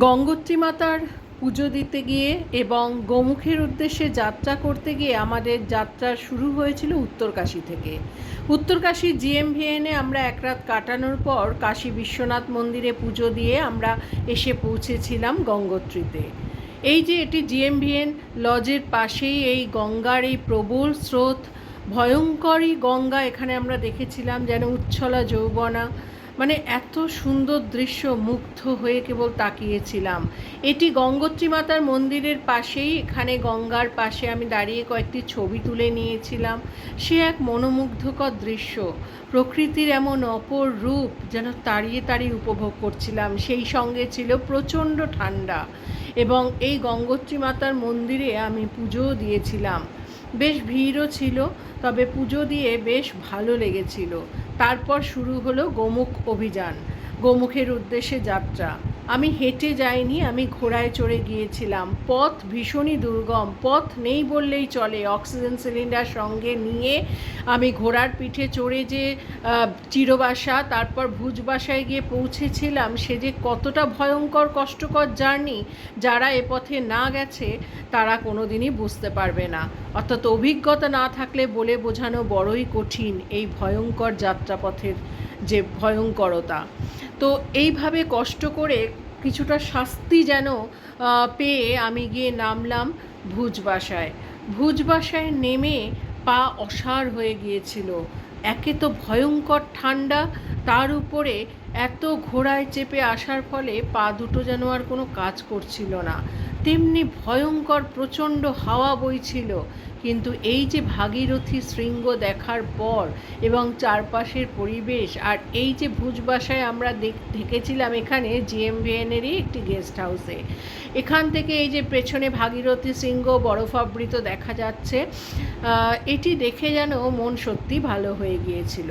গঙ্গোত্রী মাতার পুজো দিতে গিয়ে এবং গোমুখের উদ্দেশ্যে যাত্রা করতে গিয়ে আমাদের যাত্রা শুরু হয়েছিল উত্তরকাশী থেকে। উত্তরকাশী জিএমভিএনে আমরা এক রাত কাটানোর পর কাশী বিশ্বনাথ মন্দিরে পুজো দিয়ে আমরা এসে পৌঁছেছিলাম গঙ্গোত্রীতে। এই যে এটি জিএমভিএন লজের পাশেই এই গঙ্গার এই প্রবল স্রোত, ভয়ঙ্করই গঙ্গা এখানে আমরা দেখেছিলাম যেন উচ্ছলা যৌবনা মানে এত সুন্দর দৃশ্য মুগ্ধ হয়ে কেবল তাকিয়েছিলাম। এটি গঙ্গোত্রী মাতার মন্দিরের পাশেই, এখানে গঙ্গার পাশে আমি দাঁড়িয়ে কয়েকটি ছবি তুলে নিয়েছিলাম। সে এক মনোমুগ্ধকর দৃশ্য। প্রকৃতির এমন অপর রূপ যেন তাড়িয়ে তাড়িয়ে উপভোগ করছিলাম। সেই সঙ্গে ছিল প্রচণ্ড ঠান্ডা এবং এই গঙ্গোত্রী মাতার মন্দিরে আমি পুজোও দিয়েছিলাম। বেশ ভিড়ও ছিল তবে পুজো দিয়ে বেশ ভালো লেগেছিল। তারপর শুরু হলো গোমুখ অভিযান। গোমুখের উদ্দেশ্যে যাত্রা। আমি হেঁটে যাইনি, আমি ঘোড়ায় চড়ে গিয়েছিলাম। পথ ভীষণই দুর্গম, পথ নেই বললেই চলে। অক্সিজেন সিলিন্ডার সঙ্গে নিয়ে আমি ঘোড়ার পিঠে চড়ে যে চিরবাসা, তারপর ভুজবাসায় গিয়ে পৌঁছেছিলাম, সে যে কতটা ভয়ঙ্কর, কষ্টকর জার্নি, যারা এ পথে না গেছে, তারা কোনো দিনই বুঝতে পারবে না। অর্থাৎ অভিজ্ঞতা না থাকলে বলে বোঝানো বড়ই কঠিন এই ভয়ঙ্কর যাত্রাপথের যে ভয়ঙ্করতা। তো এইভাবে কষ্ট করে কিছুটা শাস্তি যেন পেয়ে আমি গিয়ে নামলাম ভুজবাসায়। ভুজবাসায় নেমে পা অসাড় হয়ে গিয়েছিল। একে তো ভয়ঙ্কর ঠান্ডা, তার উপরে এত ঘোড়ায় চেপে আসার ফলে পা দুটো যেন আর কোনো কাজ করছিল না। তেমনি ভয়ঙ্কর প্রচণ্ড হাওয়া বইছিল। কিন্তু এই যে ভাগীরথী শৃঙ্গ দেখার পর এবং চারপাশের পরিবেশ আর এই যে ভুজবাসায় আমরা থেকেছিলাম এখানে জিএমভিএনেরই একটি গেস্ট হাউসে। এখান থেকে এই যে পেছনে ভাগীরথী শৃঙ্গ বরফাবৃত দেখা যাচ্ছে এটি দেখে যেন মন সত্যি ভালো হয়ে গিয়েছিল।